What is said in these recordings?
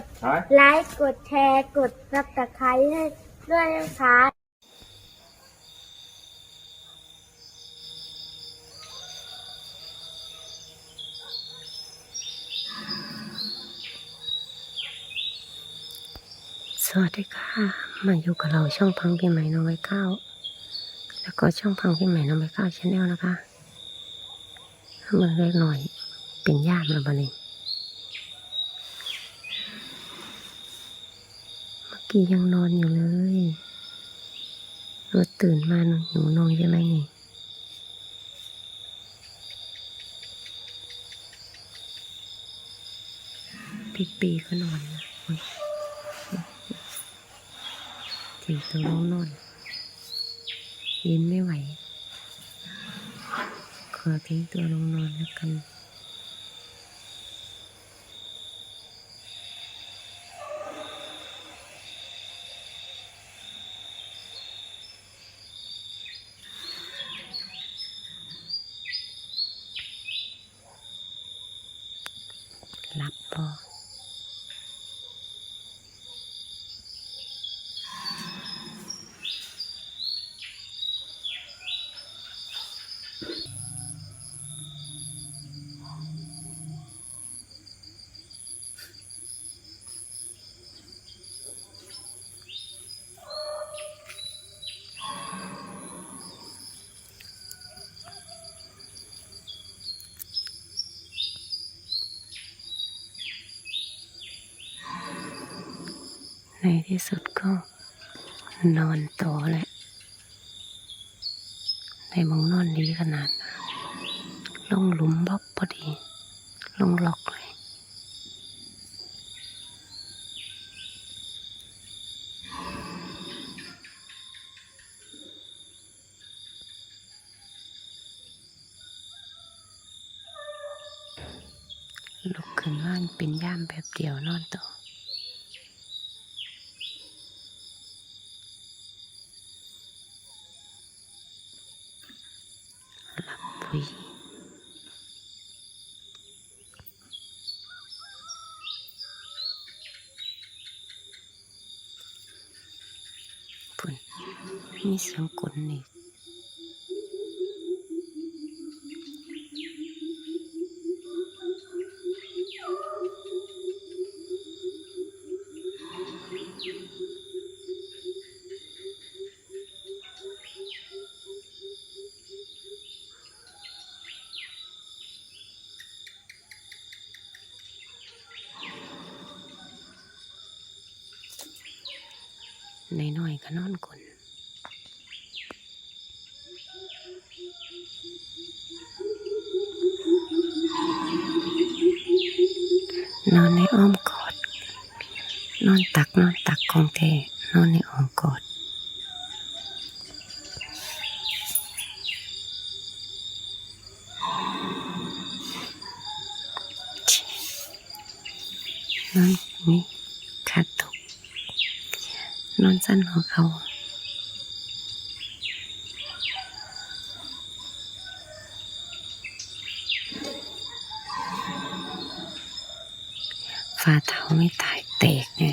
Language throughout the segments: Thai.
ดฮะไลค์กดแชร์กดซับสไครต์ให้ด้วยนะคะสวัสดีค่ะ มาอยู่กับเราช่องพังพี่ใหม่น้องใบข้าวแล้วก็ช่องพังพี่ใหม่น้องใบข้าวชาแนลนะคะเมื่อเล็กหน่อยเป็นญาติมาบนี้เมื่อ กี้ยังนอนอยู่เลยเออตื่นมาหนูนอนใช่ไหมนี่ปีปีก็นอนนะถึงตัวน้องนอนยืนไม่ไหว ขอทิ้งตัวลงนอนแล้วกัน หลับพอ ในที่สุดก็นอนต่อแหละในมองนอนดีขนาด ลงหลุมบ๊อบพอดี ลงล็อกเลย ลุกขึ้นว่านเป็นย่ามแบบเดียวนอนต่อ หลับปุ๋ยพุ่ น้อยๆก็นอนกลนนอนในอ้อมกอด นอนตักนอนตักของแท้นอนในอ้อมกอดนอนนี่ นอนสั้นของเขาฝ่าเท้าไม่ตายเตกไง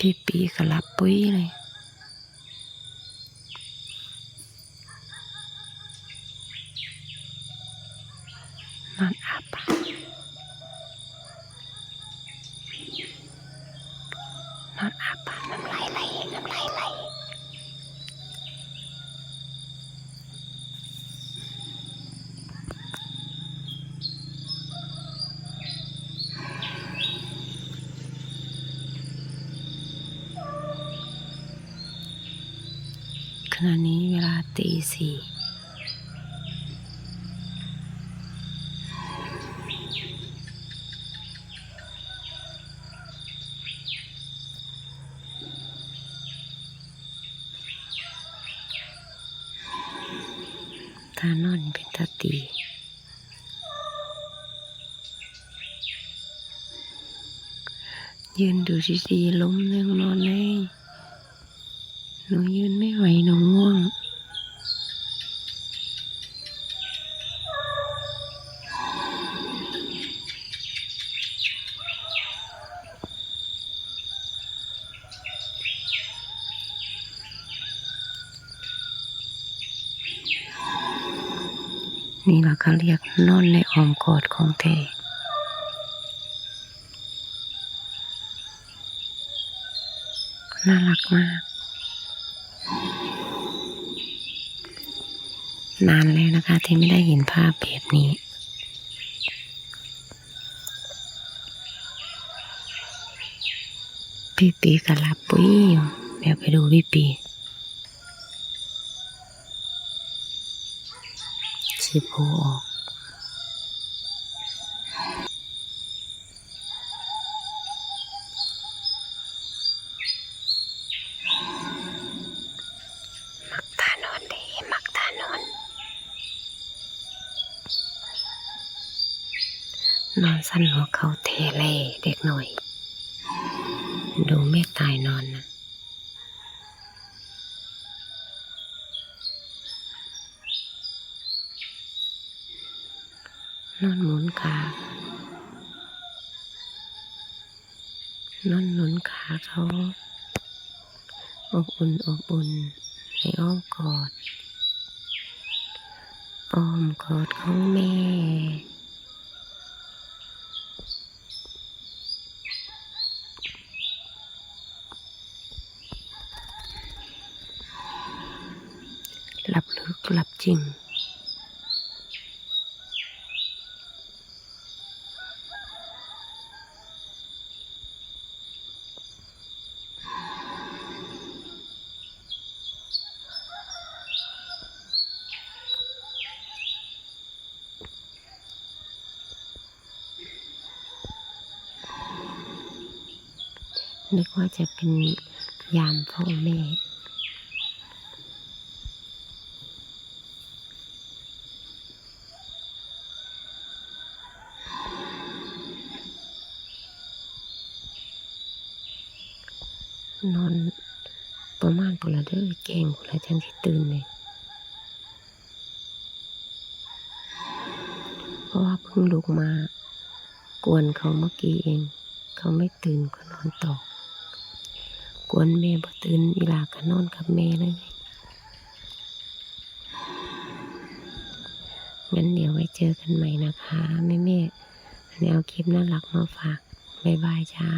พี่ปีก็รับปุ้ยเลย ณะนี้เวลาตีสี่ตานอนเป็นตาตียืนดูดีๆล้มเนืองนอนเลยหนูยืนไม่ไหวหนู นี่เราเขาเรียกนอนในอ้อมกอดของแท้น่ารักมาก นานแล้วนะคะที่ไม่ได้เห็นภาพแบบนี้พี่ปีก็หลับปุ้ยเดี๋ยวไปดูพี่ปี สิโพออก มักตานอนด้มักตานอน นอนสั้นหัวเขาเทเล่เด็กหน่อย ดูไม่ตายนอนนะ นอนหมุนขานอนหนุนขาเขาอบอุ่นอบอุ่นในอ้อมกอดอ้อมกอดของแม่หลับลึกหลับจริง นึกว่าจะเป็นยามพ่อแม่นอนประมาณปุระเด้อแกงปุระจังสิตื่นเลยเพราะว่าเพิ่งลุกมากวนเขาเมื่อกี้เอง เขาไม่ตื่นก็นอนต่อ กวนแม่บ่ตื่นอีหลาก็นอนกับแม่เลยงั้นเดี๋ยวไว้เจอกันใหม่นะคะแม่แม่อันนี้เอาคลิปน่ารักมาฝาก บ๊ายบายจ้า